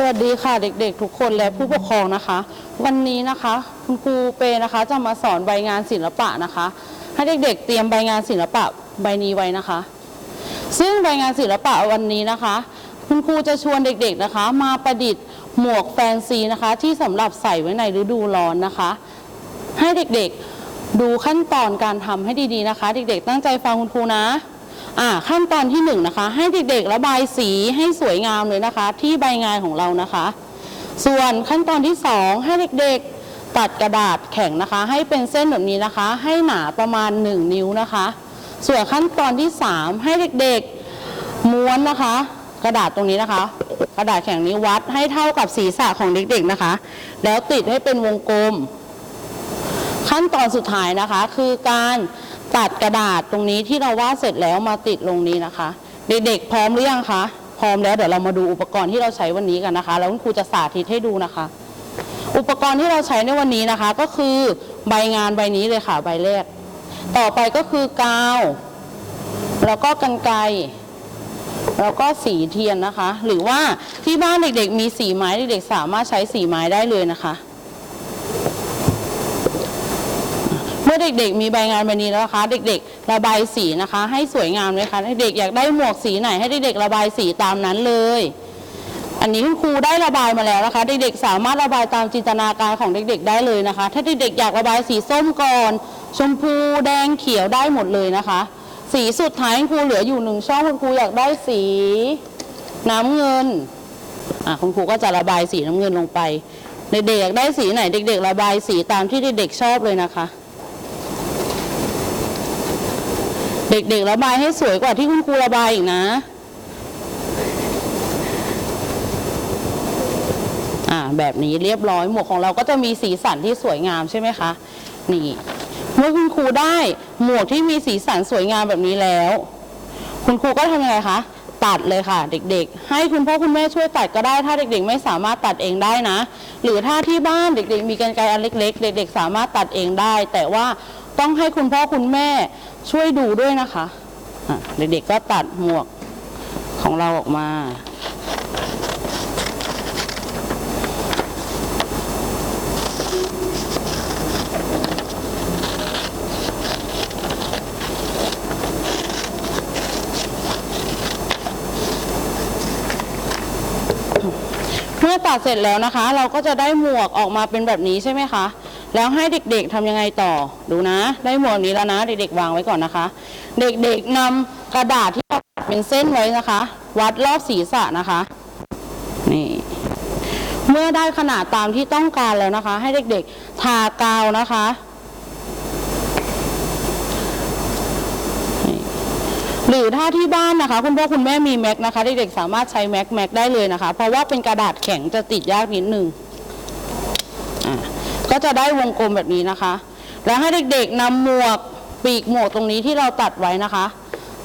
สวัสดีค่ะเด็กๆ ทุกคนและผู้ปกครองนะคะ วันนี้นะคะ คุณครูเปนะคะจะมาสอนใบงานศิลปะนะคะ ให้เด็กๆ เตรียมใบงานศิลปะใบนี้ไว้นะคะ ซึ่งใบงานศิลปะวันนี้นะคะ คุณครูจะชวนเด็กๆนะคะ มาประดิษฐ์หมวกแฟนซีนะคะ ที่สำหรับใส่ไว้ในฤดูร้อนนะคะ ให้เด็กๆดูขั้นตอนการทำให้ดีๆนะคะ เด็กๆ ตั้งใจฟังคุณครูนะ ขั้นตอนที่หนึ่งนะคะ ให้เด็กๆระบายสีให้สวยงามเลยนะคะ ที่ใบงานของเรานะคะ ส่วนขั้นตอนที่สองให้เด็กๆตัดกระดาษแข็งนะคะ ให้เป็นเส้นแบบนี้นะคะ ให้หนาประมาณ 1 นิ้วนะคะ ส่วนขั้นตอนที่สามให้เด็กๆม้วนนะคะ กระดาษตรงนี้นะคะ กระดาษแข็งนี้วัดให้เท่ากับศีรษะของเด็กๆนะคะ แล้วติดให้เป็นวงกลม ขั้นตอนสุดท้ายนะคะ คือการตัดกระดาษตรงนี้ที่เราวาดเสร็จแล้วมาติดลงนี้นะคะ เด็กๆพร้อมหรือยังคะพร้อมแล้วเดี๋ยวเรามาดูอุปกรณ์ที่เราใช้วันนี้กันนะคะ แล้วคุณครูจะสาธิตให้ดูนะคะ อุปกรณ์ที่เราใช้ในวันนี้นะคะ ก็คือใบงานใบนี้เลยค่ะใบแรก ต่อไปก็คือกาว แล้วก็กันไกรแล้วก็สีเทียนนะคะ หรือว่าที่บ้านเด็กๆ มีสีไม้เด็กๆ สามารถใช้สีไม้ได้เลยนะคะ เมื่อเด็กๆ มีใบงานใบนี้แล้วนะคะ เด็กๆ ระบายสีนะคะ ให้สวยงามเลยค่ะเด็กๆอยากได้หมวกสีไหนให้เด็กๆ ระบายสีตามนั้นเลย อันนี้คุณครูได้ระบายมาแล้วนะคะ เด็กๆ สามารถระบายตามจินตนาการของเด็กๆ ได้เลยนะคะ ถ้าเด็กๆ อยากระบายสีส้มก่อน ชมพูแดงเขียวได้หมดเลยนะคะ สีสุดท้ายคุณครูเหลืออยู่หนึ่งช่องคุณครูอยากได้สีน้ำเงินอะคุณครูก็จะระบายสีน้ำเงินลงไปเด็กๆได้สีไหนเด็ก ๆ ระบายสีตามที่เด็กๆชอบเลยนะคะ เด็กๆระบายให้สวยกว่าที่คุณครูระบายอีกนะอ่าแบบนี้เรียบร้อยหมวกของเราก็จะมีสีสันที่สวยงามใช่ไหมคะนี่เมื่อคุณครูได้หมวกที่มีสีสันสวยงามแบบนี้แล้ว คุณครูก็ทำยังไงคะ ตัดเลยค่ะ เด็กๆ ให้คุณพ่อคุณแม่ช่วยตัดก็ได้ ถ้าเด็กๆ ไม่สามารถตัดเองได้นะ หรือถ้าที่บ้านเด็กๆ มีกรรไกรอันเล็ก ๆ เด็ก ๆ สามารถตัดเองได้ แต่ว่าต้องให้คุณพ่อคุณแม่ช่วยดูด้วยนะคะะเด็กๆก็ตัดหมวกของเราออกมา มื่อตัดเสร็จแล้วนะคะ เราก็จะได้หมวกออกมาเป็นแบบนี้ใช่ไหมคะ แล้วให้เด็กๆทำยังไงต่อดูนะ ได้หมวกนี้แล้วนะ เด็กๆวางไว้ก่อนนะคะ เด็กๆนำกระดาษที่เราตัดเป็นเส้นไว้นะคะ วัดรอบศีรษะนะคะนี่เมื่อได้ขนาดตามที่ต้องการแล้วนะคะ ให้เด็กๆทากาวนะคะ หรือถ้าที่บ้านนะคะ คุณพ่อคุณแม่มีแม็กนะคะเด็กๆสามารถใช้แม็กแม็กได้เลยนะคะ เพราะว่าเป็นกระดาษแข็งจะติดยากนิดนึงอะก็จะได้วงกลมแบบนี้นะคะ แล้วให้เด็กๆนำหมวกปีกหมวกตรงนี้ที่เราตัดไว้นะคะ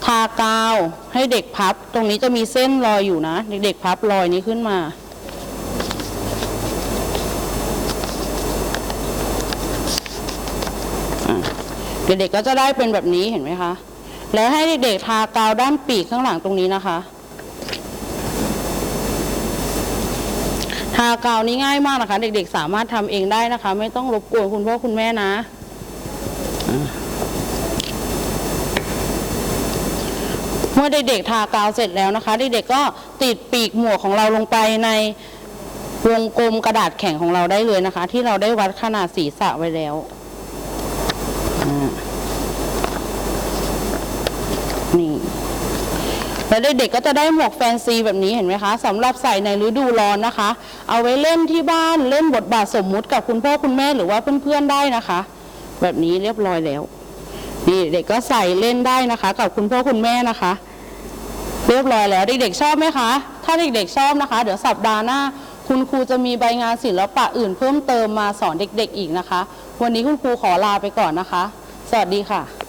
ทากาวให้เด็กพับ ตรงนี้จะมีเส้นรอยอยู่นะ เด็กๆพับรอยนี้ขึ้นมาเด็กๆก็จะได้เป็นแบบนี้เห็นไหมคะ แล้วให้เด็กๆทากาวด้านปีกข้างหลังตรงนี้นะคะ ทากาวนี้ง่ายมากนะคะ เด็กๆ สามารถทำเองได้นะคะ ไม่ต้องรบกวนคุณพ่อคุณแม่นะเมื่อเด็กๆทากาวเสร็จแล้วนะคะ เด็กๆก็ติดปีกหมวกของเราลงไปในวงกลมกระดาษแข็งของเราได้เลยนะคะ ที่เราได้วัดขนาดศีรษะไว้แล้วอ่า นี่แล้วเด็กๆก็จะได้หมวกแฟนซีแบบนี้เห็นไหมคะสำหรับใส่ในฤดูร้อนนะคะ เอาไว้เล่นที่บ้านเล่นบทบาทสมมุติกับคุณพ่อคุณแม่หรือว่าเพื่อนๆได้นะคะ แบบนี้เรียบร้อยแล้วนี่เด็กก็ใส่เล่นได้นะคะ กับคุณพ่อคุณแม่นะคะ เรียบร้อยแล้ว เด็กๆชอบไหมคะ ถ้าเด็กๆชอบนะคะ เดี๋ยวสัปดาห์หน้า คุณครูจะมีใบงานศิลปะอื่นเพิ่มเติมมาสอนเด็กๆอีกนะคะ วันนี้คุณครูขอลาไปก่อนนะคะ สวัสดีค่ะ